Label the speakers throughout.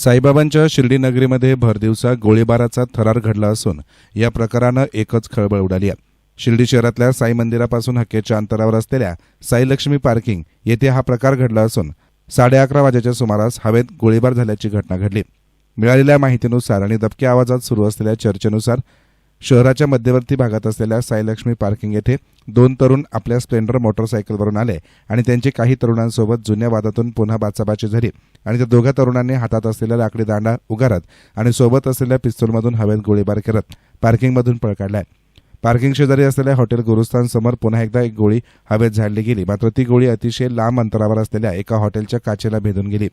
Speaker 1: साईबाबांच्या शिर्डी नगरीमध्ये भरदिवसा गोळीबाराचा थरार घडला असून या प्रकारानं एकच खळबळ उडाली आहे शिर्डी शहरातल्या साई मंदिरापासून हक्केच्या अंतरावर असलेल्या साईलक्ष्मी पार्किंग येथे हा प्रकार घडला असून साडे अकरा वाजेच्या सुमारास हवेत गोळीबार झाल्याची घटना घडली मिळालेल्या माहितीनुसार आणि दबक्या आवाजात सुरू असलेल्या चर्चेनुसार शहराच्या मध्यवर्ती भागात असलेल्या साईलक्ष्मी पार्किंग येथे दोन तरुण आपल्या स्प्लेंडर मोटरसायकलवरून आले आणि त्यांची काही तरुणांसोबत जुन्या वादातून पुन्हा बाचाबाची झाली आणि त्या दोघा तरुणांनी हातात असलेल्या लाकडी दांडा उगारत आणि सोबत असलेल्या पिस्तूलमधून हवेत गोळीबार करत पार्किंगमधून पळ काढलाय पार्किंग शेजारी असलेल्या हॉटेल गुरुस्थानसमोर समोर पुन्हा एकदा एक गोळी हवेत झाडली गेली मात्र ती गोळी अतिशय लांब अंतरावर असलेल्या एका हॉटेलच्या काचेला भेदून गेली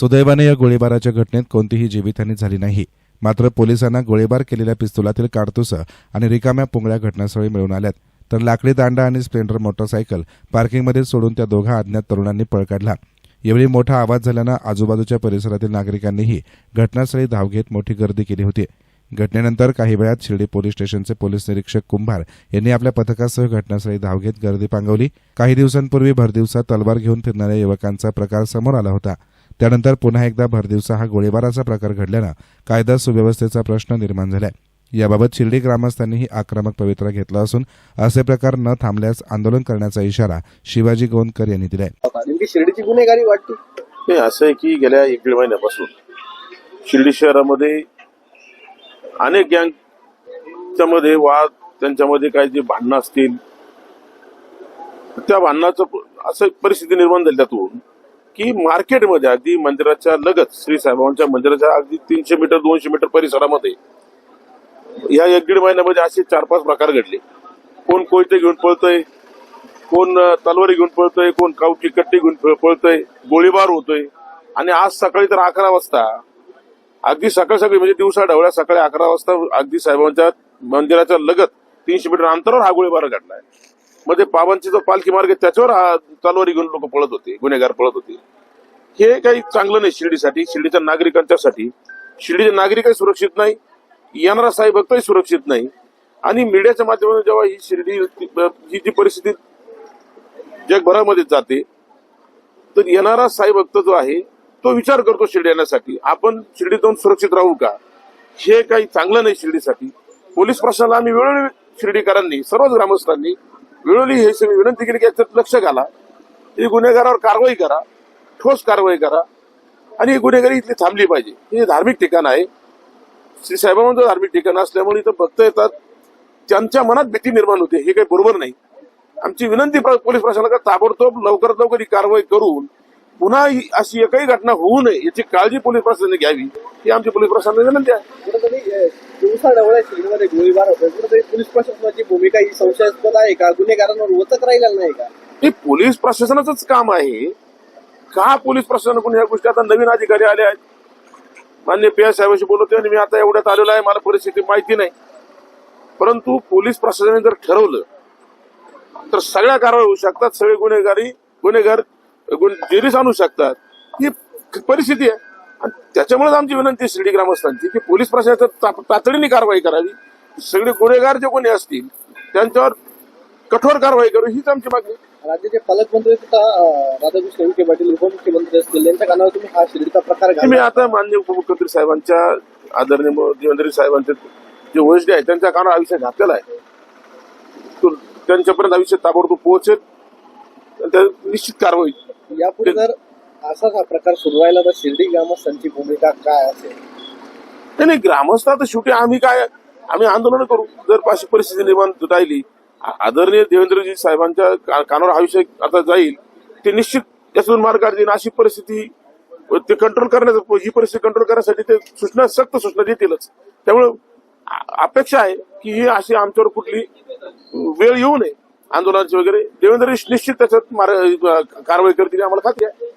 Speaker 1: सुदैवाने या गोळीबाराच्या घटनेत कोणतीही जीवितहानी झाली नाही मात्र पोलिसांना गोळीबार केलेल्या पिस्तुलातील काडतुसं आणि रिकाम्या पुंगळ्या घटनास्थळी मिळून आल्यात तर लाकडी दांडा आणि स्प्लेंडर मोटरसायकल पार्किंगमध्ये सोडून त्या दोघा अज्ञात तरुणांनी पळ काढला एवढी मोठा आवाज झाल्यानं आजूबाजूच्या परिसरातील नागरिकांनीही घटनास्थळी धाव घेत मोठी गर्दी केली होती घटनेनंतर काही वेळात शिर्डी पोलीस स्टेशनचे पोलीस निरीक्षक कुंभार यांनी आपल्या पथकासह घटनास्थळी धाव घेत गर्दी पांगवली काही दिवसांपूर्वी भरदिवसा तलवार घेऊन फिरणाऱ्या युवकांचा प्रकार समोर आला होता त्यानंतर पुन्हा एकदा भरदिवसा हा गोळीबाराचा प्रकार घडल्यानं कायदा सुव्यवस्थेचा प्रश्न निर्माण झाला याबाबत शिर्डी ग्रामस्थांनीही आक्रमक पवित्रा घेतला असून असे प्रकार न थांबल्यास आंदोलन करण्याचा इशारा शिवाजी गोंदकर यांनी
Speaker 2: दिलाय शिर्डीची गुन्हेगारी वाटते
Speaker 3: असं आहे की गेल्या एक दीड महिन्यापासून शिर्डी शहरामध्ये अनेक गँगच्यामध्ये वाद त्यांच्यामध्ये काही जे भांडणं असतील त्या भांडणाचं असं परिस्थिती निर्माण झाली त्यातून की मध्ये अगदी मंदिराच्या लगत श्री साईबाबांच्या मंदिराच्या अगदी तीनशे मीटर दोनशे मीटर परिसरामध्ये या एक दीड महिन्यामध्ये असे चार पाच प्रकार घडले कोण कोयते घेऊन पळतय कोण तलवारी घेऊन पळतोय कोण काऊकी कट्टी घेऊन पळतय गोळीबार होतोय आणि आज सकाळी तर अकरा वाजता अगदी सकाळ सकाळी म्हणजे दिवसा ढवळ्या सकाळी अकरा वाजता अगदी साहेबांच्या मंदिराच्या लगत तीनशे मीटर अंतरावर हा गोळीबार घडलाय मध्ये पावनची जो पालखी मार्ग त्याच्यावर तलवारी घेऊन लोक पळत होते गुन्हेगार पळत होते हे काही चांगलं नाही शिर्डीसाठी शिर्डीच्या साठी शिर्डीचे नागरिकही सुरक्षित नाही येणारा साई भक्तही सुरक्षित नाही आणि मीडियाच्या माध्यमातून जेव्हा ही शिर्डी ही जी परिस्थिती जगभरामध्ये जाते तर येणारा साई भक्त जो आहे तो विचार करतो शिर्डी येण्यासाठी आपण शिर्डीत जाऊन सुरक्षित राहू का हे काही चांगलं नाही शिर्डीसाठी पोलीस प्रशासनाला आम्ही वेळोवेळी शिर्डीकरांनी सर्वच ग्रामस्थांनी वेळोली हे विनंती केली की लक्ष घाला ही गुन्हेगारावर कारवाई करा ठोस कारवाई करा आणि ही गुन्हेगारी इथली थांबली पाहिजे हे धार्मिक ठिकाण आहे श्री साहेबांचं धार्मिक ठिकाण असल्यामुळे इथं भक्त येतात त्यांच्या मनात भीती निर्माण होते हे काही बरोबर नाही आमची विनंती पोलीस प्रशासनाकडे ताबडतोब लवकरात लवकर ही कारवाई करून पुन्हा अशी एकही घटना होऊ नये याची काळजी पोलीस प्रशासनाने घ्यावी ही आमची पोलीस प्रशासनाने विनंती
Speaker 2: आहे गोळीबार पोलीस प्रशासनाची भूमिका ही का नाही का
Speaker 3: पोलीस काम आहे का पोलीस प्रशासनाकडून ह्या गोष्टी आता नवीन अधिकारी आले आहेत मान्य पी एस साहेबांशी बोलतोय आणि मी आता एवढ्यात आलेलो आहे मला परिस्थिती माहिती नाही परंतु पोलीस प्रशासनाने जर ठरवलं तर सगळ्या कारवाई होऊ शकतात सगळे गुन्हेगारी गुन्हेगार जेरीस आणू शकतात ही परिस्थिती आहे आणि त्याच्यामुळेच आमची विनंती शिर्डी ग्रामस्थांची की पोलीस प्रशासनात तातडीने कारवाई करावी सगळे गुन्हेगार जे कोणी असतील त्यांच्यावर कठोर कारवाई करू हीच आमची मागणी
Speaker 2: राज्याचे पालकमंत्री राधाकृष्ण विखे पाटील उपमुख्यमंत्री असतील यांच्या कानावर तुम्ही हा शिर्डीचा प्रकार
Speaker 3: तुम्ही आता मान्य उपमुख्यमंत्री साहेबांच्या आदरणीय मुख्यमंत्री साहेबांचे जे ओएसडी आहेत त्यांच्या कानावर आयुष्य घातलेला आहे त्यांच्यापर्यंत आयुष्य ताबडतोब पोहोचेल निश्चित कारवाई
Speaker 2: यापुढे जर असाच हा प्रकार सुरू राहिला तर शिर्डी ग्रामस्थांची भूमिका काय असेल
Speaker 3: नाही ग्रामस्थ आता शेवटी आम्ही काय आम्ही आंदोलन करू जर अशी परिस्थिती निर्माण राहिली आदरणीय देवेंद्रजी साहेबांच्या कानावर आयुष्य आता जाईल ते निश्चित यातून मार्ग काढतील अशी परिस्थिती ते कंट्रोल करण्याचा ही परिस्थिती कंट्रोल करण्यासाठी ते सूचना सक्त सूचना देतीलच त्यामुळे अपेक्षा आहे की ही अशी आमच्यावर कुठली वेळ येऊ नये आंदोलनाचे वगैरे देवेंद्र निश्चित त्याच्यात कारवाई करतील आम्हाला खात्री आहे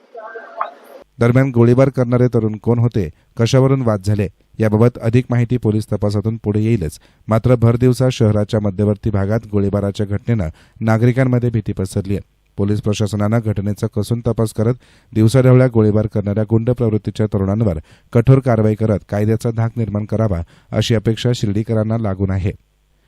Speaker 1: दरम्यान गोळीबार करणारे तरुण कोण होते कशावरून वाद झाले याबाबत अधिक माहिती पोलीस तपासातून पुढे येईलच मात्र भर दिवसा शहराच्या मध्यवर्ती भागात गोळीबाराच्या घटनेनं नागरिकांमध्ये भीती पसरली आहे पोलीस प्रशासनानं घटनेचा कसून तपास करत दिवसाढवळ्या गोळीबार करणाऱ्या गुंड प्रवृत्तीच्या तरुणांवर कठोर कारवाई करत कायद्याचा धाक निर्माण करावा अशी अपेक्षा शिर्डीकरांना लागून आहे